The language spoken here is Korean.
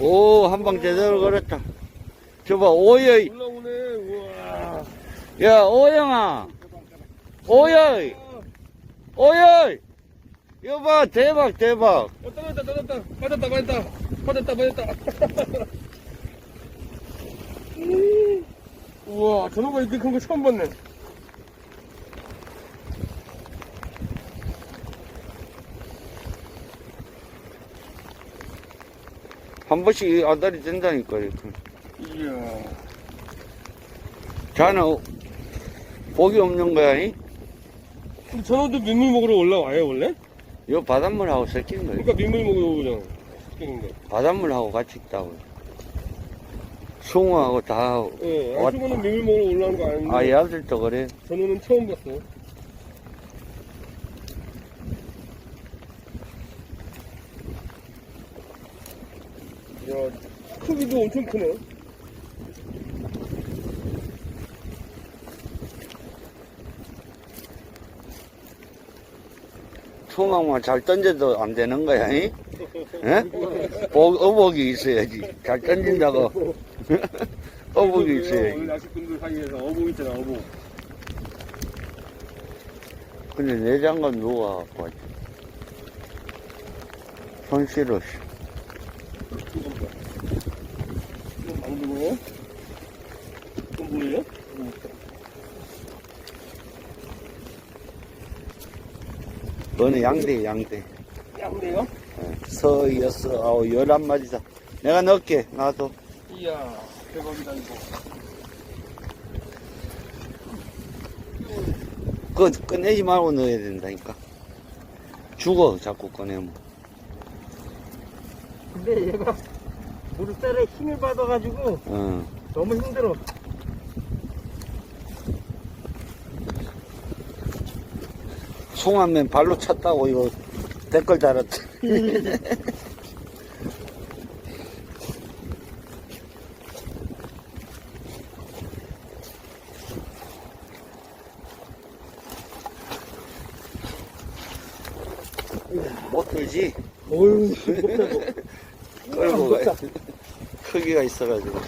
오, 한 방 제대로 걸었다. 저봐. 우와. 야, 오영아. 오여이. 오여이. 이거 봐, 대박, 대박. 어, 떨어졌다, 떨어졌다. 빠졌다, 빠졌다. 빠졌다, 빠졌다. 음. 우와, 전어가 이렇게 큰 거 처음 봤네. 한 번씩 아다리 된다니까, 이렇게. 이야. 자는 복이 없는 거야, 이? 그럼 전어도 민물 먹으러 올라와요, 원래? 이거 바닷물하고 섞인 거야. 그러니까 민물 먹으러 오잖아. 시키는데. 바닷물하고 같이 있다고. 숭어하고 다 하고. 예, 왔- 아주머는 민물 먹으러 올라오는 거 아닌데. 아, 얘들도 그래. 전어는 처음 봤어. 야, 크기도 엄청 크네. 숭어만 잘 던져도 안 되는 거야, 이? 예? 복, 어복이 있어야지. 잘 던진다고. 어복이 오늘 있어야지. 낚시꾼들 사이에서 어복 있잖아, 어복. 근데 내 장갑 누가 갖고 왔지? 손실없이. 망둥어예요? 이건 뭐예요? 너는 양대, 양대. 양대요? 서, 여섯, 아홉, 열한 마리다. 내가 넣을게, 나도. 이야, 대박이다, 이거. 그거 꺼내지 말고 넣어야 된다니까. 죽어, 자꾸 꺼내면. 근데 얘가 무릎살에 힘을 받아가지고 어. 너무 힘들어. 송하면 발로 찼다고 이거 댓글 달았다. 못 들지? 어휴, 못하고. 끌고 가. 크기가 있어가지고.